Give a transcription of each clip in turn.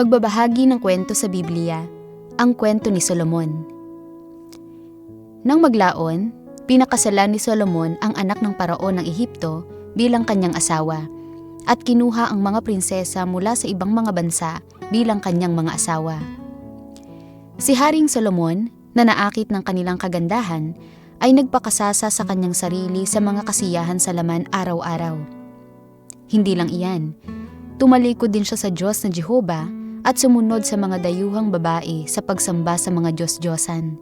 Pagbabahagi ng kwento sa Biblia, ang kwento ni Solomon. Nang maglaon, pinakasalan ni Solomon ang anak ng paraon ng Ehipto bilang kanyang asawa at kinuha ang mga prinsesa mula sa ibang mga bansa bilang kanyang mga asawa. Si Haring Solomon, na naakit ng kanilang kagandahan, ay nagpakasasa sa kanyang sarili sa mga kasiyahan sa laman araw-araw. Hindi lang iyan, tumalikod din siya sa Diyos na Jehova at sumunod sa mga dayuhang babae sa pagsamba sa mga Diyos-Diyosan.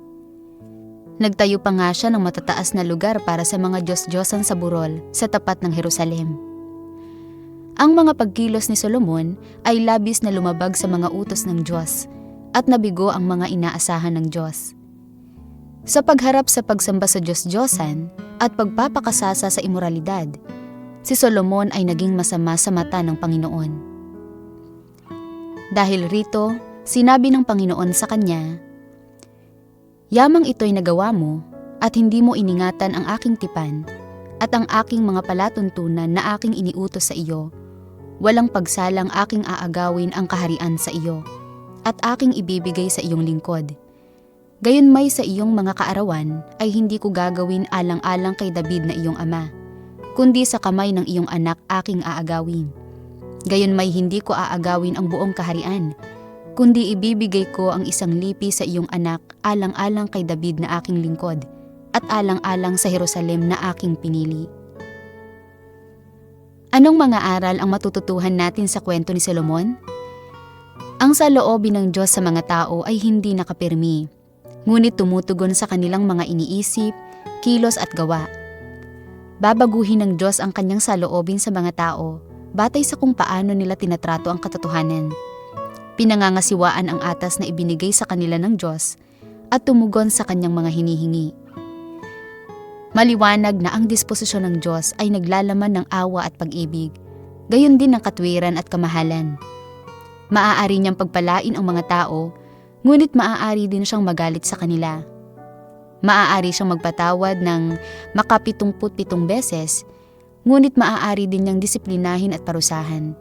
Nagtayo pa nga siya ng matataas na lugar para sa mga Diyos-Diyosan sa burol sa tapat ng Jerusalem. Ang mga pagkilos ni Solomon ay labis na lumabag sa mga utos ng Diyos at nabigo ang mga inaasahan ng Diyos. Sa pagharap sa pagsamba sa Diyos-Diyosan at pagpapakasasa sa imoralidad, si Solomon ay naging masama sa mata ng Panginoon. Dahil rito, sinabi ng Panginoon sa kanya, Yamang ito'y nagawa mo at hindi mo iningatan ang aking tipan at ang aking mga palatuntunan na aking iniutos sa iyo. Walang pagsalang aking aagawin ang kaharian sa iyo at aking ibibigay sa iyong lingkod. Gayon may sa iyong mga kaarawan ay hindi ko gagawin alang-alang kay David na iyong ama, kundi sa kamay ng iyong anak aking aagawin. Gayon may hindi ko aagawin ang buong kaharian, kundi ibibigay ko ang isang lipi sa iyong anak alang-alang kay David na aking lingkod, at alang-alang sa Jerusalem na aking pinili. Anong mga aral ang matututuhan natin sa kwento ni Solomon? Ang saloobin ng Diyos sa mga tao ay hindi nakapirmi, ngunit tumutugon sa kanilang mga iniisip, kilos at gawa. Babaguhin ng Diyos ang kanyang saloobin sa mga tao, batay sa kung paano nila tinatrato ang katotohanan. Pinangangasiwaan ang atas na ibinigay sa kanila ng Diyos at tumugon sa kanyang mga hinihingi. Maliwanag na ang disposisyon ng Diyos ay naglalaman ng awa at pag-ibig, gayon din ng katwiran at kamahalan. Maaari niyang pagpalain ang mga tao, ngunit maaari din siyang magalit sa kanila. Maaari siyang magpatawad ng makapitumput-pitong beses, ngunit maaari din niyang disiplinahin at parusahan.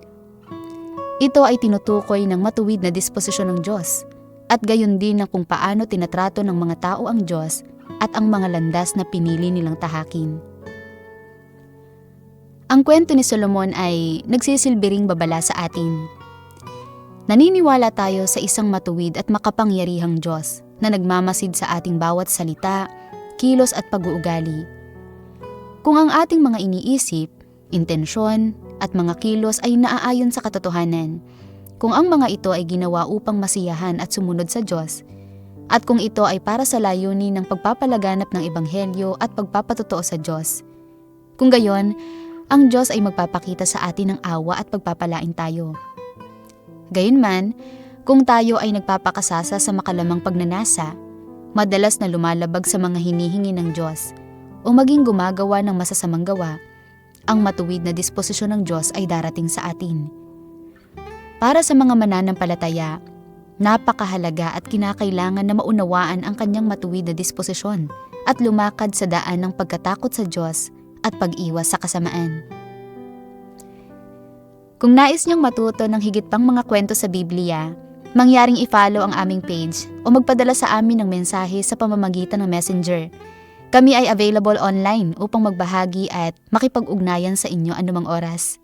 Ito ay tinutukoy ng matuwid na disposisyon ng Diyos, at gayon din ng kung paano tinatrato ng mga tao ang Diyos at ang mga landas na pinili nilang tahakin. Ang kwento ni Solomon ay nagsisilbiring babala sa atin. Naniniwala tayo sa isang matuwid at makapangyarihang Diyos na nagmamasid sa ating bawat salita, kilos at pag-uugali. Kung ang ating mga iniisip, intensyon, at mga kilos ay naaayon sa katotohanan, kung ang mga ito ay ginawa upang masiyahan at sumunod sa Diyos, at kung ito ay para sa layunin ng pagpapalaganap ng Ebanghelyo at pagpapatotoo sa Diyos. Kung gayon, ang Diyos ay magpapakita sa atin ng awa at pagpapalain tayo. Gayunman, kung tayo ay nagpapakasasa sa makalamang pagnanasa, madalas na lumalabag sa mga hinihingi ng Diyos, o maging gumagawa ng masasamang gawa, ang matuwid na disposisyon ng Diyos ay darating sa atin. Para sa mga mananampalataya, napakahalaga at kinakailangan na maunawaan ang kanyang matuwid na disposisyon at lumakad sa daan ng pagkatakot sa Diyos at pag-iwas sa kasamaan. Kung nais niyong matuto ng higit pang mga kwento sa Biblia, mangyaring i-follow ang aming page o magpadala sa amin ng mensahe sa pamamagitan ng messenger. Kami ay available online upang magbahagi at makipag-ugnayan sa inyo anumang oras.